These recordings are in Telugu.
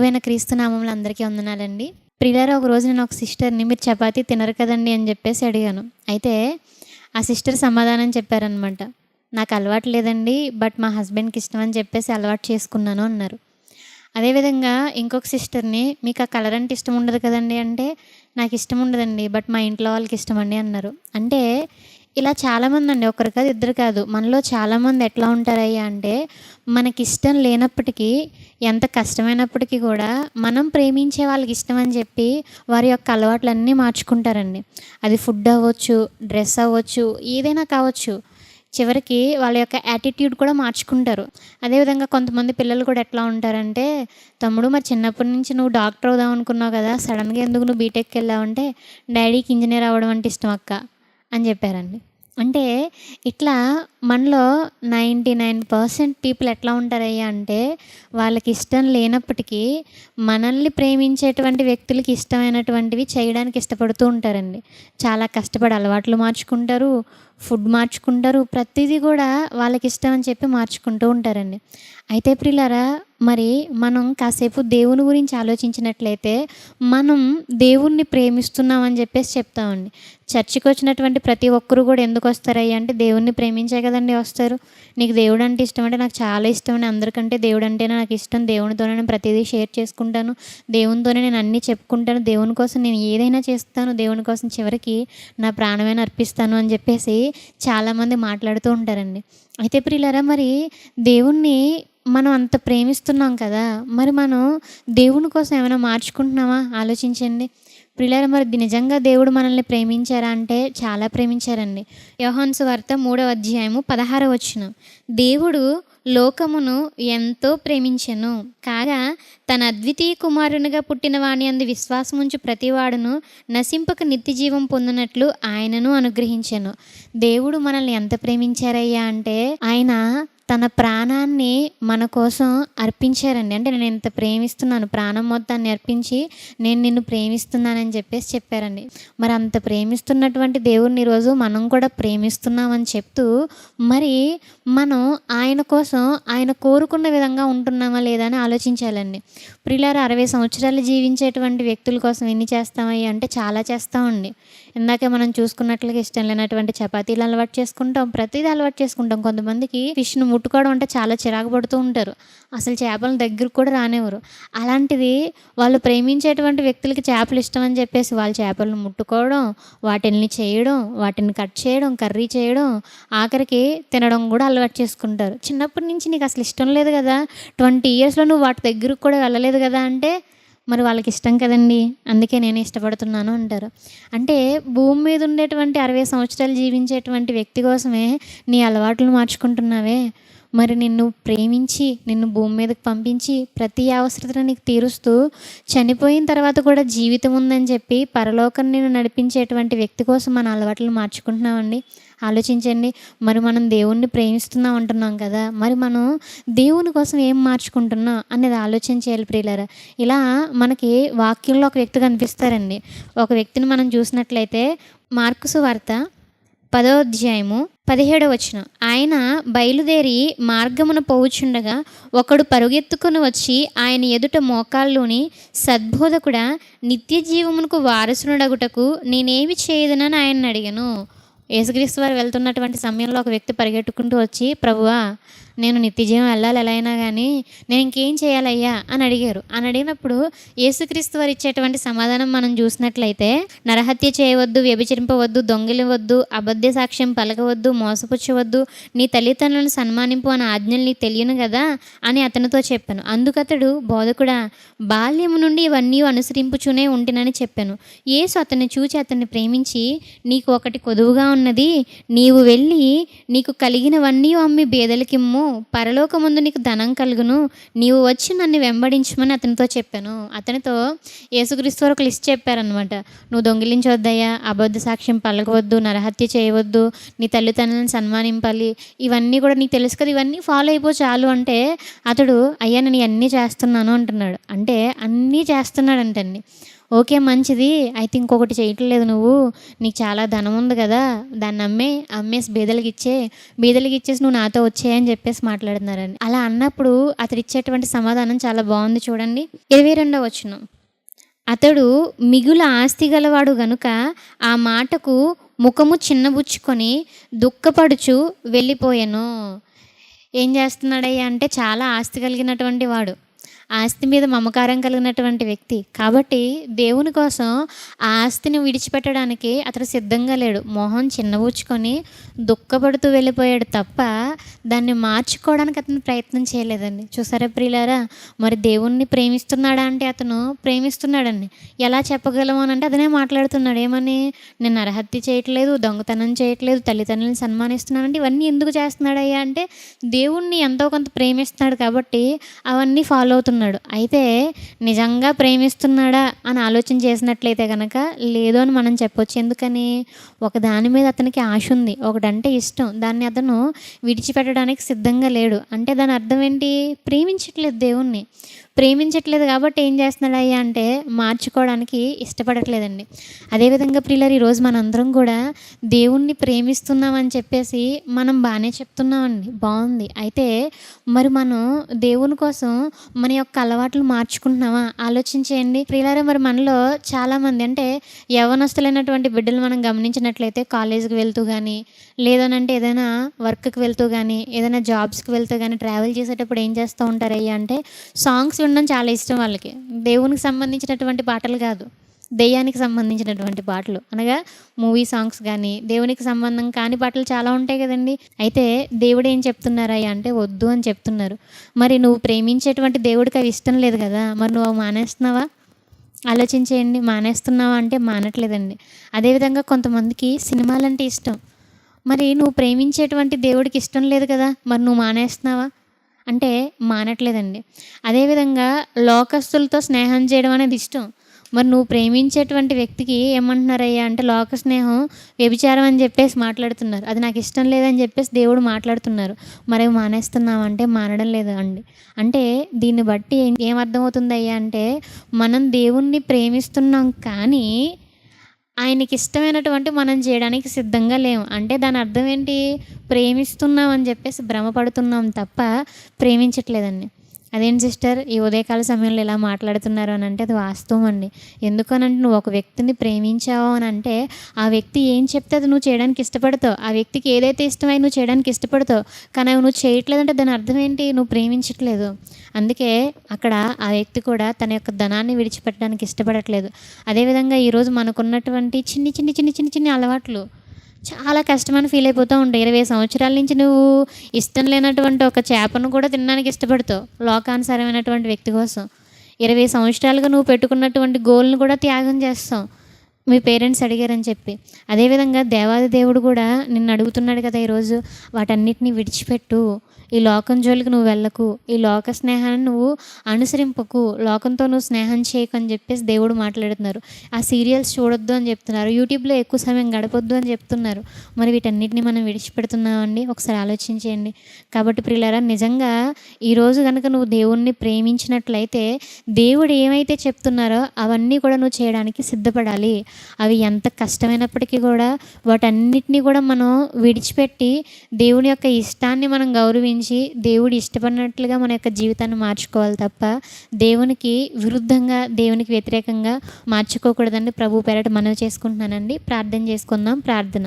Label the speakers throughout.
Speaker 1: ప్రభువైన క్రీస్తు నామంలో అందరికీ వందనాలండి. ప్రియులారా ఒక రోజు నేను ఒక సిస్టర్ని మీరు చపాతీ తినరు కదండి అని చెప్పేసి అడిగాను. అయితే ఆ సిస్టర్ సమాధానం చెప్పారనమాట నాకు అలవాటు లేదండి బట్ మా హస్బెండ్కి ఇష్టం అని చెప్పేసి అలవాటు చేసుకున్నాను అన్నారు. అదేవిధంగా ఇంకొక సిస్టర్ని మీకు ఆ కలర్ అంటే ఇష్టం ఉండదు కదండి అంటే నాకు ఇష్టం ఉండదండి బట్ మా ఇంట్లో వాళ్ళకి ఇష్టం అండి అన్నారు. అంటే ఇలా చాలామంది అండి ఒకరు కాదు ఇద్దరు కాదు. మనలో చాలామంది ఎట్లా ఉంటారయ్యా అంటే మనకి ఇష్టం లేనప్పటికీ ఎంత కష్టమైనప్పటికీ కూడా మనం ప్రేమించే వాళ్ళకి ఇష్టం అని చెప్పి వారి యొక్క అలవాట్లన్నీ మార్చుకుంటారండి. అది ఫుడ్ అవ్వచ్చు డ్రెస్ అవ్వచ్చు ఏదైనా కావచ్చు. చివరికి వాళ్ళ యొక్క యాటిట్యూడ్ కూడా మార్చుకుంటారు. అదేవిధంగా కొంతమంది పిల్లలు కూడా ఎట్లా ఉంటారంటే తమ్ముడు మరి చిన్నప్పటి నుంచి నువ్వు డాక్టర్ అవుదాం అనుకున్నావు కదా సడన్గా ఎందుకు నువ్వు బీటెక్కి వెళ్ళావంటే డాడీకి ఇంజనీర్ అవ్వడం అంటే ఇష్టం అక్క. అని చెప్పారండి. అంటే ఇట్లా మనలో నైంటీ నైన్ పర్సెంట్ పీపుల్ ఎట్లా ఉంటారయ్యా అంటే వాళ్ళకి ఇష్టం లేనప్పటికీ మనల్ని ప్రేమించేటువంటి వ్యక్తులకి ఇష్టమైనటువంటివి చేయడానికి ఇష్టపడుతూ ఉంటారండి. చాలా కష్టపడి అలవాట్లు మార్చుకుంటారు ఫుడ్ మార్చుకుంటారు ప్రతిదీ కూడా వాళ్ళకి ఇష్టం అని చెప్పి మార్చుకుంటూ ఉంటారండి. అయితే ప్రిలారా మరి మనం కాసేపు దేవుని గురించి ఆలోచించినట్లయితే మనం దేవుణ్ణి ప్రేమిస్తున్నామని చెప్పేసి చెప్తామండి. చర్చికి వచ్చినటువంటి ప్రతి ఒక్కరు కూడా ఎందుకు వస్తారయ్యా అంటే దేవుణ్ణి ప్రేమించే కదండి వస్తారు. నీకు దేవుడు అంటే ఇష్టం అంటే నాకు చాలా ఇష్టం అండి. అందరికంటే దేవుడు అంటేనే నాకు ఇష్టం. దేవునితోనే నేను ప్రతిదీ షేర్ చేసుకుంటాను. దేవునితోనే నేను అన్నీ చెప్పుకుంటాను. దేవుని కోసం నేను ఏదైనా చేస్తాను. దేవుని కోసం చివరికి నా ప్రాణమైన అర్పిస్తాను అని చెప్పేసి చాలామంది మాట్లాడుతూ ఉంటారండి. అయితే ప్రియులరా మరి దేవుణ్ణి మనం అంత ప్రేమిస్తున్నాం కదా మరి మనం దేవుని కోసం ఏమైనా మార్చుకుంటున్నామా? ఆలోచించండి. ప్రియులారా మరి నిజంగా దేవుడు మనల్ని ప్రేమించారా అంటే చాలా ప్రేమించారండి. యోహాన్స్ వార్త మూడవ అధ్యాయము పదహార వచ్చిన దేవుడు లోకమును ఎంతో ప్రేమించెను కాగా తన అద్వితీయ కుమారునిగా పుట్టిన వాణి అందు విశ్వాసముంచు ప్రతివాడును నశింపక నిత్య జీవం పొందినట్లు ఆయనను అనుగ్రహించెను. దేవుడు మనల్ని ఎంత ప్రేమించారయ్యా అంటే ఆయన తన ప్రాణాన్ని మన కోసం అర్పించారండి. అంటే నేను ఇంత ప్రేమిస్తున్నాను ప్రాణం మొత్తాన్ని అర్పించి నేను నిన్ను ప్రేమిస్తున్నానని చెప్పేసి చెప్పారండి. మరి అంత ప్రేమిస్తున్నటువంటి దేవుడిని ఈరోజు మనం కూడా ప్రేమిస్తున్నామని చెప్తూ మరి మనం ఆయన కోసం ఆయన కోరుకున్న విధంగా ఉంటున్నామా లేదా అని ఆలోచించాలండి. ప్రియులారు అరవై సంవత్సరాలు జీవించేటువంటి వ్యక్తుల కోసం ఎన్ని చేస్తామయ్యా అంటే చాలా చేస్తామండి. ఇందాక మనం చూసుకున్నట్లుగా ఇష్టం లేనటువంటి చపాతీలు అలవాటు చేసుకుంటాం ప్రతిదీ అలవాటు చేసుకుంటాం. కొంతమందికి ఫిష్ను ముట్టుకోవడం అంటే చాలా చిరాకు పడుతూ ఉంటారు. అసలు చేపల దగ్గరకు కూడా రానివ్వరు. అలాంటిది వాళ్ళు ప్రేమించేటువంటి వ్యక్తులకి చేపలు ఇష్టం అని చెప్పేసి వాళ్ళు చేపలను ముట్టుకోవడం వాటిని చేయడం వాటిని కట్ చేయడం కర్రీ చేయడం ఆఖరికి తినడం కూడా అలవాటు చేసుకుంటారు. చిన్నప్పటి నుంచి నీకు అసలు ఇష్టం లేదు కదా? ట్వంటీ ఇయర్స్లో నువ్వు వాటి దగ్గరకు కూడా వెళ్ళలేదు కదా అంటే మరి వాళ్ళకి ఇష్టం కదండి అందుకే నేను ఇష్టపడుతున్నాను అంటారు. అంటే భూమి మీద ఉండేటువంటి అరవై సంవత్సరాలు జీవించేటువంటి వ్యక్తి కోసమే నీ అలవాట్లు మార్చుకుంటున్నావే. మరి నిన్ను ప్రేమించి నిన్ను భూమి మీదకి పంపించి ప్రతి అవసరతను నీకు తీరుస్తూ చనిపోయిన తర్వాత కూడా జీవితం ఉందని చెప్పి పరలోకం నేను నడిపించేటువంటి వ్యక్తి కోసం మన అలవాట్లు మార్చుకుంటున్నామండి. ఆలోచించండి. మరి మనం దేవుణ్ణి ప్రేమిస్తున్నాం అంటున్నాం కదా మరి మనం దేవుని కోసం ఏం మార్చుకుంటున్నాం అనేది ఆలోచన చేయాలి ప్రియులారా. ఇలా మనకి వాక్యంలో ఒక వ్యక్తి కనిపిస్తారండి. ఒక వ్యక్తిని మనం చూసినట్లయితే మార్కుసు వార్త పదో అధ్యాయము పదిహేడవ వచ్చిన ఆయన బయలుదేరి మార్గమున పోవుచుండగా ఒకడు పరుగెత్తుకుని వచ్చి ఆయన ఎదుట మోకాల్లోని సద్బోధకుడ నిత్య జీవమునకు వారసునుడగుటకు నేనేమి చేయదనని ఆయన అడిగాను. యేసుక్రీస్తు వారు వెళ్తున్నటువంటి సమయంలో ఒక వ్యక్తి పరిగెట్టుకుంటూ వచ్చి ప్రభువా నేను నిత్యజీవం వెళ్ళాలి ఎలా అయినా కానీ నేను ఇంకేం చేయాలయ్యా? అని అడిగారు. అని అడిగినప్పుడు యేసుక్రీస్తు వారు ఇచ్చేటువంటి సమాధానం మనం చూసినట్లయితే నరహత్య చేయవద్దు వ్యభిచరింపవద్దు దొంగిలవద్దు అబద్ధ సాక్ష్యం పలకవద్దు మోసపుచ్చవద్దు నీ తల్లిదండ్రులను సన్మానింపు అనే ఆజ్ఞలు నీకు తెలియను కదా? అని అతనితో చెప్పాను. అందుకతడు బోధకుడా బాల్యము నుండి ఇవన్నీ అనుసరింపుచూనే ఉంటినని చెప్పాను. యేసు అతన్ని చూచి అతన్ని ప్రేమించి నీకు ఒకటి కొదువుగా ఉన్నది నీవు వెళ్ళి నీకు కలిగినవన్నీ అమ్మి బేదలకిమ్ము పరలోకముందు నీకు ధనం కలుగును. నీవు వచ్చి నన్ను వెంబడించమని అతనితో చెప్పాను. అతనితో యేసుక్రీస్తు వారు ఒక లిస్ట్ చెప్పారనమాట నువ్వు దొంగిలించవద్దయ్యా అబద్ధ సాక్ష్యం పలకవద్దు నరహత్య చేయవద్దు నీ తల్లిదండ్రులను సన్మానింపాలి. ఇవన్నీ కూడా నీకు తెలుసు కదా ఇవన్నీ ఫాలో అయిపో చాలు అంటే అతడు అయ్యా నేను అన్నీ చేస్తున్నాను అంటున్నాడు. అంటే అన్నీ చేస్తున్నాడు అంటండి ఓకే మంచిది. అయితే ఇంకొకటి చేయట్లేదు నువ్వు. నీకు చాలా ధనం ఉంది కదా. దాన్ని అమ్మే అమ్మేసి బీదలకి ఇచ్చే బీదలకి ఇచ్చేసి నువ్వు నాతో వచ్చేయని చెప్పేసి మాట్లాడుతున్నారండి అలా అన్నప్పుడు అతడు ఇచ్చేటువంటి సమాధానం చాలా బాగుంది చూడండి. ఇరవై రెండవ వచ్చును అతడు మిగుల ఆస్తి గలవాడు గనుక ఆ మాటకు ముఖము చిన్నబుచ్చుకొని దుఃఖపడుచు వెళ్ళిపోయాను. ఏం చేస్తున్నాడయ్యా అంటే చాలా ఆస్తి కలిగినటువంటి వాడు. ఆస్తి మీద మమకారం కలిగినటువంటి వ్యక్తి. కాబట్టి దేవుని కోసం ఆ ఆస్తిని విడిచిపెట్టడానికి అతడు సిద్ధంగా లేడు. మొహం చిన్నబుచ్చుకొని దుఃఖపడుతూ వెళ్ళిపోయాడు తప్ప దాన్ని మార్చుకోవడానికి అతను ప్రయత్నం చేయలేదండి. చూసారా ప్రియులారా? మరి దేవుణ్ణి ప్రేమిస్తున్నాడా అంటే అతను ప్రేమిస్తున్నాడండి. ఎలా చెప్పగలము అని అంటే అతనే మాట్లాడుతున్నాడు. ఏమని? నేను నరహత్య చేయట్లేదు దొంగతనం చేయట్లేదు తల్లిదండ్రులను సన్మానిస్తున్నానంటే ఇవన్నీ ఎందుకు చేస్తున్నాడయ్యా అంటే దేవుణ్ణి ఎంతో కొంత ప్రేమిస్తున్నాడు కాబట్టి అవన్నీ ఫాలో అవుతున్నాడు. అయితే నిజంగా ప్రేమిస్తున్నాడా అని ఆలోచన చేసినట్లయితే కనుక లేదు అని మనం చెప్పొచ్చు. ఎందుకని? ఒక దాని మీద అతనికి ఆశ ఉంది. ఒకటంటే ఇష్టం. దాన్ని అతను విడిచిపెట్టడానికి సిద్ధంగా లేడు. అంటే దాని అర్థం ఏంటి? ప్రేమించట్లేదు దేవుణ్ణి. ప్రేమించట్లేదు కాబట్టి ఏం చేస్తున్నాడు అయ్యా అంటే మార్చుకోవడానికి ఇష్టపడట్లేదండి. అదేవిధంగా ప్రియులర్ ఈరోజు మనందరం కూడా దేవుణ్ణి ప్రేమిస్తున్నామని చెప్పేసి మనం బాగానే చెప్తున్నామండి. బాగుంది. అయితే మరి మనం దేవుని కోసం మన యొక్క అలవాట్లు మార్చుకుంటున్నామా? ఆలోచించేయండి. ప్రియులారా మరి మనలో చాలామంది అంటే యవనస్తులైనటువంటి బిడ్డలు మనం గమనించినట్లయితే కాలేజీకి వెళ్తూ కానీ లేదనంటే ఏదైనా వర్క్కి వెళ్తూ కానీ ఏదైనా జాబ్స్కి వెళ్తూ కానీ ట్రావెల్ చేసేటప్పుడు ఏం చేస్తూ ఉంటారు అయ్యా అంటే సాంగ్స్ వినడం చాలా ఇష్టం వాళ్ళకి. దేవునికి సంబంధించినటువంటి పాటలు కాదు. దెయ్యానికి సంబంధించినటువంటి పాటలు. అనగా మూవీ సాంగ్స్ కానీ దేవునికి సంబంధం కాని పాటలు చాలా ఉంటాయి కదండి. అయితే దేవుడు ఏం చెప్తున్నారయ్యా అంటే వద్దు అని చెప్తున్నారు. మరి నువ్వు ప్రేమించేటువంటి దేవుడికి అవి ఇష్టం లేదు కదా. మరి నువ్వు అవి మానేస్తున్నావా? ఆలోచించేయండి. మానేస్తున్నావా అంటే మానట్లేదండి. అదేవిధంగా కొంతమందికి సినిమాలంటే ఇష్టం. మరి నువ్వు ప్రేమించేటువంటి దేవుడికి ఇష్టం లేదు కదా. మరి నువ్వు మానేస్తున్నావా? అంటే మానట్లేదండి. అదేవిధంగా లోకస్తులతో స్నేహం చేయడం అనేది ఇష్టం. మరి నువ్వు ప్రేమించేటువంటి వ్యక్తికి ఏమంటున్నారయ్యా? అంటే లోక స్నేహం వ్యభిచారం అని చెప్పేసి మాట్లాడుతున్నారు. అది నాకు ఇష్టం లేదని చెప్పేసి దేవుడు మాట్లాడుతున్నారు. మరి అవి మానేస్తున్నావు అంటే మానడం లేదు అండి. అంటే దీన్ని బట్టి ఏమర్థమవుతుంది ఏం అర్థమవుతుంది అయ్యా అంటే మనం దేవుణ్ణి ప్రేమిస్తున్నాం కానీ ఆయనకి ఇష్టమైనటువంటి మనం చేయడానికి సిద్ధంగా లేము. అంటే దాని అర్థం ఏంటి? ప్రేమిస్తున్నాం అని చెప్పేసి భ్రమపడుతున్నాం తప్ప ప్రేమించట్లేదండి. అదేంటి సిస్టర్? ఈ ఉదయకాల సమయంలో ఇలా మాట్లాడుతున్నారు అని అంటే అది వాస్తవం అండి. ఎందుకనంటే నువ్వు ఒక వ్యక్తిని ప్రేమించావు అని అంటే ఆ వ్యక్తి ఏం చెప్తే అది నువ్వు చేయడానికి ఇష్టపడతావు. ఆ వ్యక్తికి ఏదైతే ఇష్టమై నువ్వు చేయడానికి ఇష్టపడతావు కానీ అవి నువ్వు చేయట్లేదంటే దాని అర్థం ఏంటి? నువ్వు ప్రేమించట్లేదు. అందుకే అక్కడ ఆ వ్యక్తి కూడా తన యొక్క ధనాన్ని విడిచిపెట్టడానికి ఇష్టపడట్లేదు. అదేవిధంగా ఈరోజు మనకున్నటువంటి చిన్ని చిన్ని చిన్ని చిన్ని చిన్ని అలవాట్లు చాలా కష్టమని ఫీల్ అయిపోతూ ఉంటాయి ఇరవై సంవత్సరాల నుంచి నువ్వు ఇష్టం లేనటువంటి ఒక చేపను కూడా తినడానికి ఇష్టపడతావు. లోకానుసారమైనటువంటి వ్యక్తి కోసం. ఇరవై సంవత్సరాలుగా నువ్వు పెట్టుకున్నటువంటి గోల్ని కూడా త్యాగం చేస్తావు. మీ పేరెంట్స్ అడిగారని చెప్పి. అదేవిధంగా దేవాది దేవుడు కూడా నిన్ను అడుగుతున్నాడు కదా ఈరోజు వాటన్నిటిని విడిచిపెట్టు. ఈ లోకం జోలికి నువ్వు వెళ్ళకు. ఈ లోక స్నేహాన్ని నువ్వు అనుసరింపకు. లోకంతో నువ్వు స్నేహం చేయకు అని చెప్పేసి దేవుడు మాట్లాడుతున్నారు. ఆ సీరియల్స్ చూడొద్దు అని చెప్తున్నారు. యూట్యూబ్లో ఎక్కువ సమయం గడపొద్దు అని చెప్తున్నారు. మరి వీటన్నిటిని మనం విడిచిపెడుతున్నామండి? ఒకసారి ఆలోచించేయండి. కాబట్టి ప్రియులారా నిజంగా ఈరోజు కనుక నువ్వు దేవుణ్ణి ప్రేమించినట్లయితే దేవుడు ఏమైతే చెప్తున్నారో అవన్నీ కూడా నువ్వు చేయడానికి సిద్ధపడాలి. అవి ఎంత కష్టమైనప్పటికీ కూడా వాటన్నిటినీ కూడా మనం విడిచిపెట్టి దేవుని యొక్క ఇష్టాన్ని మనం గౌరవించి దేవుడు ఇష్టపడినట్లుగా మన యొక్క జీవితాన్ని మార్చుకోవాలి తప్ప దేవునికి విరుద్ధంగా దేవునికి వ్యతిరేకంగా మార్చుకోకూడదండి ప్రభు పేరట మనవి చేసుకుంటున్నానండి. ప్రార్థన చేసుకుందాం. ప్రార్థన.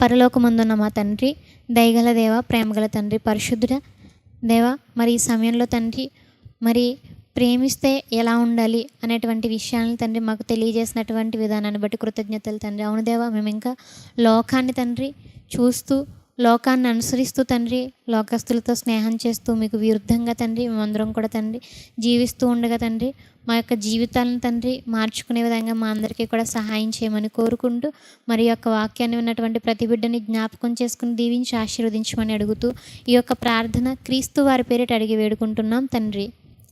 Speaker 1: పరలోకమందున్న మా తండ్రి దయగల దేవ ప్రేమగల తండ్రి పరిశుద్ధుడ దేవ మరి ఈ సమయంలో తండ్రి మరి ప్రేమిస్తే ఎలా ఉండాలి అనేటువంటి విషయాలను తండ్రి మాకు తెలియజేసినటువంటి విధానాన్ని బట్టి కృతజ్ఞతలు తండ్రి. అవును దేవా మేము ఇంకా లోకాన్ని తండ్రి చూస్తూ లోకాన్ని అనుసరిస్తూ తండ్రి లోకస్తులతో స్నేహం చేస్తూ మీకు విరుద్ధంగా తండ్రి మేమందరం కూడా తండ్రి జీవిస్తూ ఉండగా తండ్రి మా యొక్క జీవితాలను తండ్రి మార్చుకునే విధంగా మా అందరికీ కూడా సహాయం చేయమని కోరుకుంటూ మరి యొక్క వాక్యాన్ని ఉన్నటువంటి ప్రతి బిడ్డని జ్ఞాపకం చేసుకుని దీవించి ఆశీర్వదించమని అడుగుతూ ఈ యొక్క ప్రార్థన క్రీస్తు వారి పేరిట అడిగి వేడుకుంటున్నాం తండ్రి.